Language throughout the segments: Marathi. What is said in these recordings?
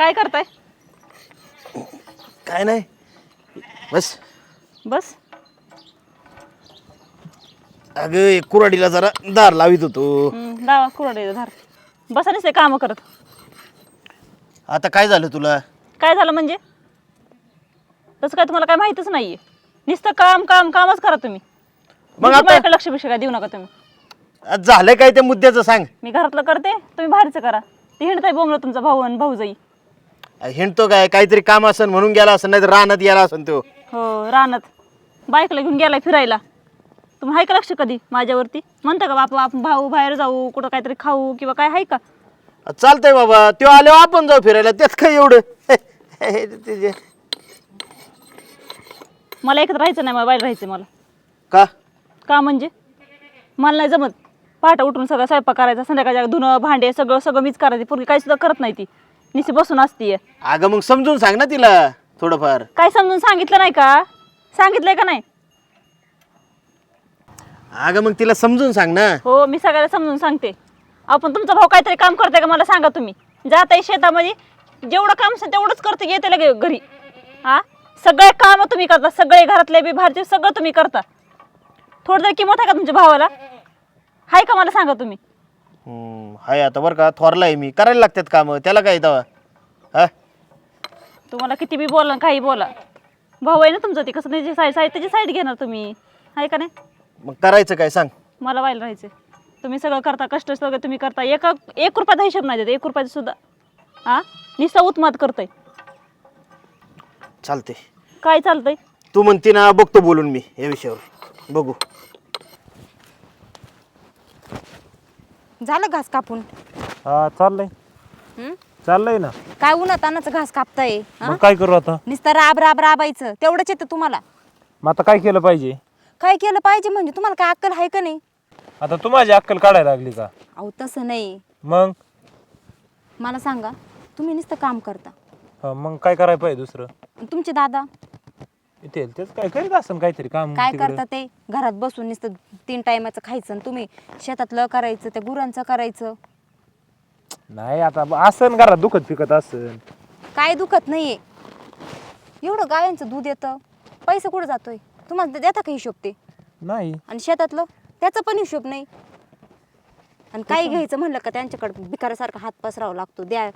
काय करताय? काय नाही. बस. बस. अगं एक कुराडीला जरा दार लावित होतो. हम्म, लावा कुरडे धार. बसा नसते कामं करत. आता काय झालं तुला? काय झालं म्हणजे? तसं काय तुम्हाला काय माहितच नाहीये. नुसतं काम काम कामच करा तुम्ही. मग मग आता- लक्ष बिक्ष काय देऊ नका तुम्ही. आज झालं काय त्या मुद्द्याचं सांग. मी घरातलं करते तुम्ही बाहेरचं करा. ती हिंडताय बोंबलं तुमचा भाऊ आणि भाऊजाई. हिंडतो काय? काहीतरी काम असन म्हणून गेला असन नाही तर रानात गेला असन तो. हो रानात. बाईकला घेऊन गेलाय फिरायला. तुम्ही आहे का लक्ष कधी माझ्यावरती? म्हणता का बापा आपण भाऊ बाहेर जाऊ कुठं काहीतरी खाऊ किंवा काय आहे का? चालतंय बाबा. तो आल्यावर आपण जाऊ फिरायला. त्यात काय एवढं? ते जे- मला एकत्र राहायचं नाही मला बाहेर राहायचं मला. का? का म्हणजे? मला नाही जमत. पहाटे उठून सगळं स्वयंपाक करायचा संध्याकाळच्या धुणं भांडे सगळं सगळं मीच करायची. पूर्वी काही सुद्धा करत नाही ती. निशी बसून असतीये. अगं मग समजून सांग ना तिला थोडंफार. काय समजून सांगितलं नाही का? सांगितलंय का नाही? अगं मग तिला समजून सांग ना. हो मी सगळ्याला समजून सांगते. आपण तुमचा भाऊ काहीतरी काम करते का मला सांगा तुम्ही. जात आहे शेतामध्ये. जेवढं काम असेल तेवढंच करते येते लगे घरी. हा? सगळे काम तुम्ही करता. सगळे घरातले बी बाहेरचे सगळं तुम्ही करता. थोडं तरी किंमत आहे का तुमच्या भावाला? हाय का मला सांगा तुम्ही? हम्म, हाय आता बरं का थोरलाय मी. करायला लागतात कामं. त्याला काय दवा? हा? तुम्हाला किती बी बोला काही बोला. भाऊ आहे ना तुमचं ते कसं त्याची साईड साईड त्याची साईड घेणार तुम्ही? आहे का नाही? मग करायचं काय सांग. मला व्हायला राहायचं तुम्ही सगळं करता कष्ट सगळं तुम्ही करता. एका एक रुपयाचा हिशोब नाही देत एक रुपयाचा सुद्धा. हा? निस्ता उत्माद करतोय. चालते काय चालतंय? तू म्हणते ना बघतो बोलून मी या विषयावर. बघू. झालं घास कापून? हा चाललंय. हं? चाललंय ना. काय उन्हात तानाचं घास कापताय? हं? मग काय करू आता? नुसतं राब राब राबायचं. तेवढंच येतं तुम्हाला. मग आता काय केलं पाहिजे? काय केलं पाहिजे म्हणजे? तुम्हाला काय अक्कल आहे का नाही? आता तू माझी अक्कल काढायला लागली का? अहो तसं नाही. मग? मला सांगा तुम्ही नुसतं काम करता. हा, मग काय करायला पाहिजे दुसरं? आणि तुमचे दादा? तेच काय करीत असं काहीतरी काम काय तिकडं. करता ते? घरात बसून नुसतं तीन टायमाचं खायचं आणि तुम्ही शेतातलं करायचं त्या गुरांचं करायचं. नाही आता असं घरात दुखत पिकत असन. काय दुखत नाहीये. एवढं गायांचं दूध येतं. पैसे कुठं जातोय? तुम्हाला देता का हिशोब ते? नाही. आणि शेतातलं? त्याचा पण हिशोब नाही. आणि काही घ्यायचं म्हणलं का त्यांच्याकडे भिकाऱ्यासारखा हात पसरावा लागतो. द्या.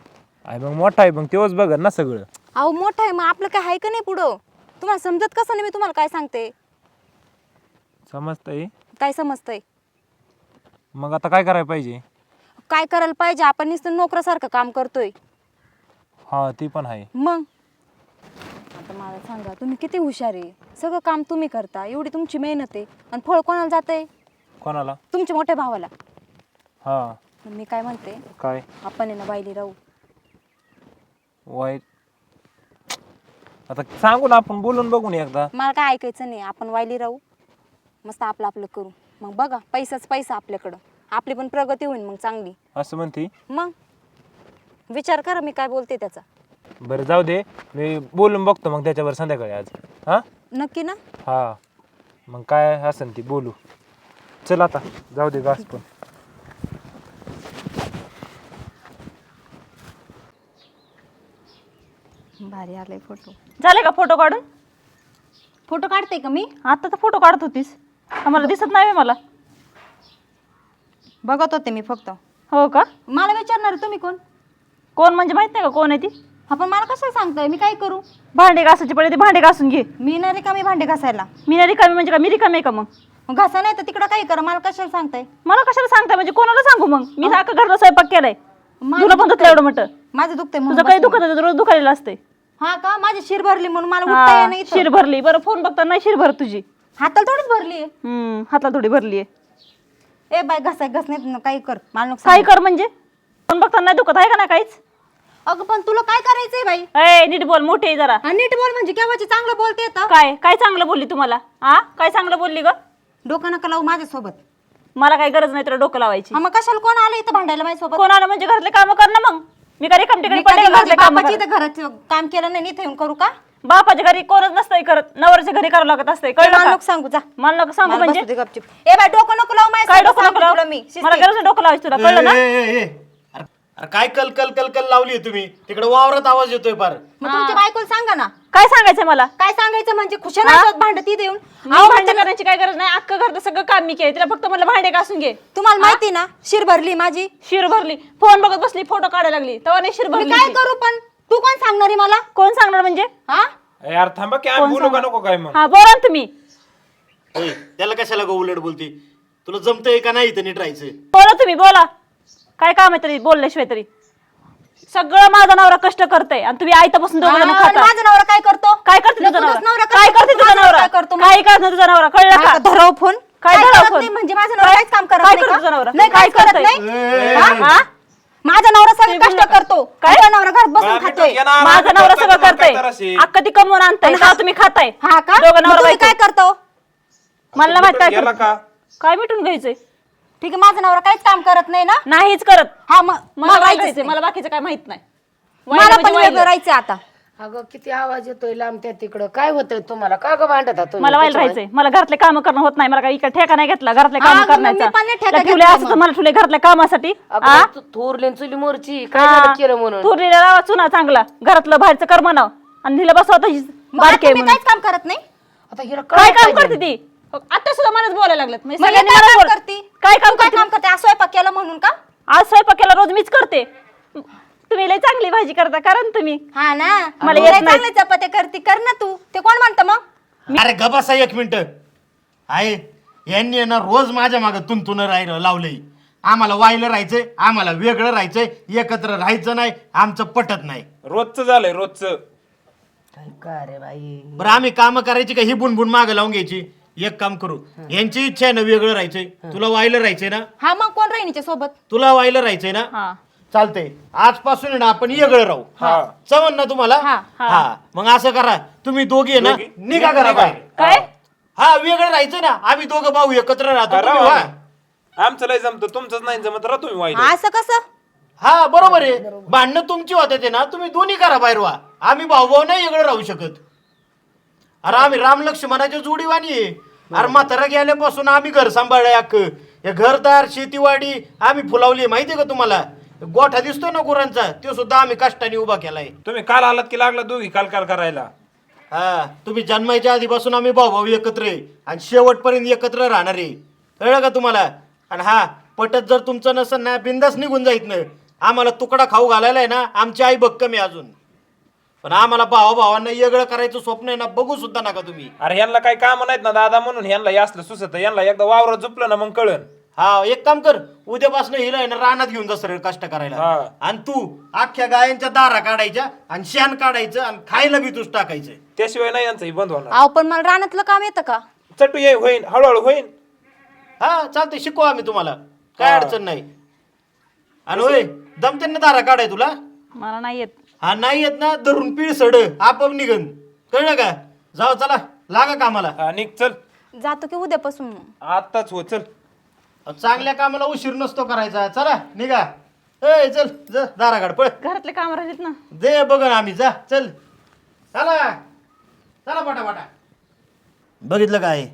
आहे मग मोठा आहे मग तेव्हाच बघ ना सगळं. अहो मोठं आहे मग आपलं काय आहे का नाही पुढं? तुम्हाला समजत कसं नाही मी तुम्हाला काय सांगते? समजतंय. काय समजतंय? मग आता काय करायला पाहिजे? काय करायला पाहिजे? आपण नुसतं नोकरासारखं काम करतोय. हा ती पण आहे. मग? आता मला सांगा तुम्ही किती हुशार आहे. सगळं काम तुम्ही करता. एवढी तुमची मेहनत आहे. आणि फळ कोणाला जाते कोणाला? तुमच्या मोठ्या भावाला. हा. मी काय म्हणते? काय? आपण आहे ना बायली राहू. वाईट आता सांगू ना आपण बोलून बघून एकदा. मला काय ऐकायचं नाही आपण वायली राहू. मस्त आपलं आपलं करू. मग बघा पैसाच पैसा आपल्याकडं. आपली पण प्रगती होईल मग चांगली. असं म्हणते? मग? विचार करा मी काय बोलते त्याचा. बरं जाऊ दे. मी बोलून बघतो मग त्याच्यावर संध्याकाळी आज. हा? नक्की ना? हा. मग काय असेल ती बोलू. चल आता जाऊ दे घास पण. भारी आलाय फोटो झाले का फोटो काढून? फोटो काढते का मी? आता तर फोटो काढत होतीस. आम्हाला दिसत नाही मला. बघत होते मी फक्त. हो का? मला विचारणार तुम्ही कोण? कोण म्हणजे माहीत नाही का कोण आहे ती? आपण मला कशाला सांगताय? मी काय करू? भांडे घासायची पडे ती भांडे घासून घे. मी नाही का मी भांडे घासायला. मी नाही रिकामी म्हणजे का मी रिकामी आहे का मग? मग घासा नाही तर तिकडं काही करा? मला कशाला सांगताय? मला कशाला सांगताय? म्हणजे कोणाला सांगू मग? मी अख्खा घरला स्वयंपाक केलाय. तुला पण. धुतलं एवढं म्हटलं माझं दुखतंय म्हणून तुझं काही. दुखत नाही, रोज दुखायला असते. हा का? माझी शिर भरली म्हणून मला उठता येईना इथं. शिर भरली. बरं फोन बघता नाही शिर भर तुझी. हाताला थोडीच भरली हम्म हातला थोडी भरली आहे. ए बाय घासाय घास नाही काही कर. मला नको काय सांगू. कर म्हणजे? फोन बघता नाही दुखत आहे का नाही काहीच? अगं पण तुला काय करायचंय बाई? ए नीट बोल मोठी आहे जरा. हा, नीट बोल म्हणजे केव्हाची चांगलं बोलते येतं काय? काय चांगलं बोलली तुम्हाला? हा काय चांगलं बोलली ग? डोकं नका लावू माझ्यासोबत. मला काही गरज नाही तुला डोकं लावायची. हा मग कशाला कोण आलं इथं भांडायला माझ्यासोबत? कोण आलं म्हणजे घरातले काम कर ना मग. मी काय रिकाम मी ठिकाणी कधी पडले घरातले काम बापाची इथं घरात काम केलं नाही इथे येऊन करू का? बापाच्या घरी कोणच नसतंय करत. नवऱ्याच्या घरी करावं लागत असतंय. कळलं मला का? नको सांगू जा. मला नको सांगू मला म्हणजे? बसू दे गपचूप. ए बाय डोकं नको लावू काय डोकं नको सांगते तुला लावू? मी मला शिस्तीत. गरज नाही डोकं लावायची तुला. कळलं ना? ए, ए, ए, ए. अरे काय कल कल कल कल लावली तुम्ही? तिकडे वावरात आवाज येतोय फार. मग तुमच्या बायकोला सांगा ना. काय सांगायचं मला? काय सांगायचं म्हणजे खुशाल येऊन. मी अहो, भांडे करायची काय गरज नाही. अख्खं घरचं सगळं काम मी केलं तिला फक्त मला भांडे घासून घे. तुम्हाला माहिती ना शिर भरली माझी. शिर भरली. फोन बघत बसली फोटो काढायला लागली. तेव्हा नाही शिर मी भरली काय ती. करू पण? तू कोण सांगणार आहे मला? कोण सांगणार म्हणजे? हा? यार थांबा की आम्ही बोलू का नको काय मग? हा बोला ना तुम्ही. त्याला कशाला गो उलट बोलती? तुला जमतंय का नाही इथं नीट राहायचं? बोला तुम्ही बोला. काय काम आहे तरी बोलल्याशिवाय तरी सगळं माझा नवरा कष्ट करतय आणि तुम्ही आयता बसून दोघ जण खाता माझा नवरा काय करतो काय करते तुझा तुझाच नवरा नवरा काय करतो, करते तुझा माझा नवरा नवरा काय करतो? काय करत नाही तुझा नवरा कळलं का धराव फोन काय काय धराव करत फोन? नाही म्हणजे माझा नवरा काहीच काम करत काय नाही करतो? तुझा नवरा? नाही काय काय करत करतोय? नाही हा? हा? माझा नवरा सगळं कष्ट. करतो काय? नवरा घरात बसून खातोय माझा नवरा करतो, सगळं काय करतय करायचे? अक्का ती कमवून आणताय का तुम्ही खाताय हा का दोघं मग नवरा तुम्ही बायको. काय करतो मला नाही माहीत काय करतो. काय मिटून घ्यायचंय ठीक आहे माझा नवरा काहीच काम करत नाही ना? नाहीच करत. हा मग मला मला राहायचंय राहायचंय. मला बाकीचं काय माहीत नाही. मला पण म्हणजे वेगळं. राहायचं आता. अगं किती आवाज येतोय लांब त्या तिकडं. काय होतंय तुम्हाला? का ग भांडत आहात तुम्ही मला व्हायला त्याच्यावर? राहायचंय. मला घरातले काम करणं होत नाही. मला काही इकडे ठेका नाही घेतला घरातले हा, काम मग मी करण्याचा. पण नाही ठेका त्याला ठेवले घेतला असं तर मग. मला ठेवले घरातल्या कामासाठी अगं हा? तू थोरली न चुली मोरची. काय झालं केलं म्हणून? थोरलेला लावा चुना चांगला. घरातलं बाहेरचं कर म्हणाव. आणि तिला बसवा आता ही मग बारकी आता आहे मी म्हणून. काहीच काम करत नाही. आता हिला काय काय काम? करते ती? आता सुद्धा मलाच बोलायला लागलेत. म्हणजे सगळ्यांनी काय मला काम बोल- करते? काय काम काय करते? काम करते? आज स्वयंपाक केला म्हणून का? आज स्वयंपाकाला रोज मीच करते. तुम्ही लय चांगली भाजी करता करा ना तुम्ही. हा ना? मला येत नाही. चांगले चपात्या करते कर ना तू. ते कोण म्हणतं मग? अरे गबासा एक मिनिट. आहे यांनी आहे ना रोज माझ्या मागं तुंतुन राहिलं लावलंय. आम्हाला वायलं राहायचंय आम्हाला वेगळं राहायचंय एकत्र राहायचं नाही आमचं पटत नाही. रोजचं झालंय रोजचं. काय का रे बाई? बरं आम्ही काम करायची का ही बुनबुन मागं लावून घ्यायची? एक काम करू. यांची इच्छा आहे ना वेगळं राहायचंय. तुला वायलं राहायचंय ना? हा मग कोण राहील हिच्या सोबत? तुला वायलं राहायचंय ना? हा. चालतंय. आजपासून आहे ना आपण वेगळं राहू. हा. चवन ना तुम्हाला? हा, हा. मग असं करा तुम्ही दोघी आहे ना दोघी? निघा करा बाहेर. काय? हा. वेगळं राहायचं ना. आम्ही दोघं भाऊ एकत्र राहतो राहा तुम्ही व्हा. आम्ही. आमचं लय जमतं तुमचंच नाही जमत राहा तुम्ही वाईट असं कसं? हा बरोबर आहे. भांडणं तुमची होते ते ना तुम्ही दोन्ही करा बाहेर व्हा. आम्ही भाऊ भाऊ नाही वेगळं राहू शकत. अरे आम्ही राम लक्ष्मणाच्या जोडीवाणी आहे. अरे म्हातारा गेल्यापासून आम्ही घर सांभाळलंय अख्ख. हे घरदार शेतीवाडी आम्ही फुलावली माहितीये का तुम्हाला? गोठा दिसतोय ना गुरांचा तो सुद्धा आम्ही कष्टाने उभा केलाय. तुम्ही काल आलात की लागला दोघी काल काल करायला? हा तुम्ही जन्माच्या आधीपासून आम्ही भाऊ भाऊ एकत्र आहे आणि शेवटपर्यंत एकत्र राहणार आहे. कळलं का तुम्हाला? आणि हा पटत जर तुमचं नसेल ना बिंदास निघून जाईत ना. आम्हाला तुकडा खाऊ घालायला आहे ना आमची आई भक्कम आहे अजून. पण आम्हाला भावा भावांना वेगळं करायचं स्वप्न आहे ना बघू सुद्धा नका तुम्ही. अरे यांना काही काम नाहीत ना दादा म्हणून. यांना हे असलं सुसत यांना एकदा वावरात झोपलं ना मग कळन. हा एक काम कर उद्यापासून हिला आहे ना रानात घेऊन जा सरळ कष्ट करायला. हा. आणि तू अख्ख्या गायांच्या दारा काढायच्या आणि शेण काढायचं आणि खायला बी तूच टाकायचं. त्याशिवाय नाही यांचं हे बंद होणार. अहो पण मला रानातलं काम येतं का? चटू ये होईन हळूहळू होईन. हा चालतंय शिकू आम्ही तुम्हाला. काय अडचण नाही. आणि होय जमते ना दारा काढाय तुला? मला नाही येत. हा नाही येत ना धरून पीळ सड आपोआप निघन. कळलं का? जाऊ चला लागा कामाला. हा, निघ चल. जातो की उद्यापासून मग. आताच हो चल. चांगल्या कामाला उशीर नसतो करायचा. चला निघा. ए चल ज दारा काढ पळ. घरातले काम राहिलेत ना. दे बघ ना आम्ही जा चल. चला. चला पटापटा. बघितलं काय?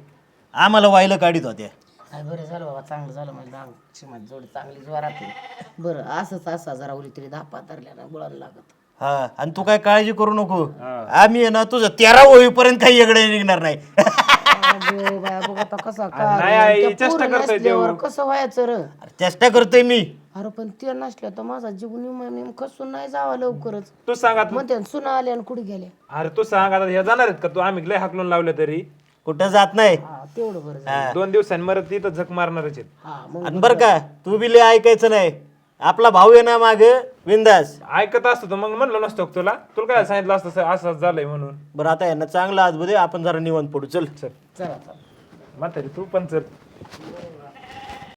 आम्हाला वायलं काढीत होत्या. काय बरं झालं बाबा चांगलं झालं. म्हणजे आमची माझी जोडी चांगली जोरात आहे. बरं असंच असं जरा उली तरी दहा पाच धरल्यानं गुळाला लागत. हा आणि तू काय काळजी करू नको. आम्ही आहे ना तुझं तेरा होईपर्यंत काही इकडे निघणार नाही. अगो बाया बघ आता कसा नाही, आई, त्या चेष्टा पोरं करतोय नसल्यावर. कसं व्हायचं र? अरे चेष्टा करतोय मी. अरे पण ते नसल्या तर माझा जीव निम कसून नाही जावा लवकरच. तू सांग आता. मग त्या सुना आल्या आणि कुठे गेल्या? अरे तू सांग आता हे जाणार आहेत का तू? आम्ही लय हाकलून लावले तरी. कुठं जात नाही. हा तेवढं बरं झालं. दोन दिवसांनी मरत तिथं झक मारणारच आहेत. हा मग आणि बरं का तू बी लय ऐकायचं नाही. आपला भाऊ आहे ना माग विंदास ऐकत असतो तर मग म्हणलं नसतो का तुला? तुला काय सांगितलं असतं असं झालंय म्हणून. बरं आता यांना चांगला आज दे आपण जरा निवांत पडू. चल चल. चला चला. म्हातारी तू पण चल.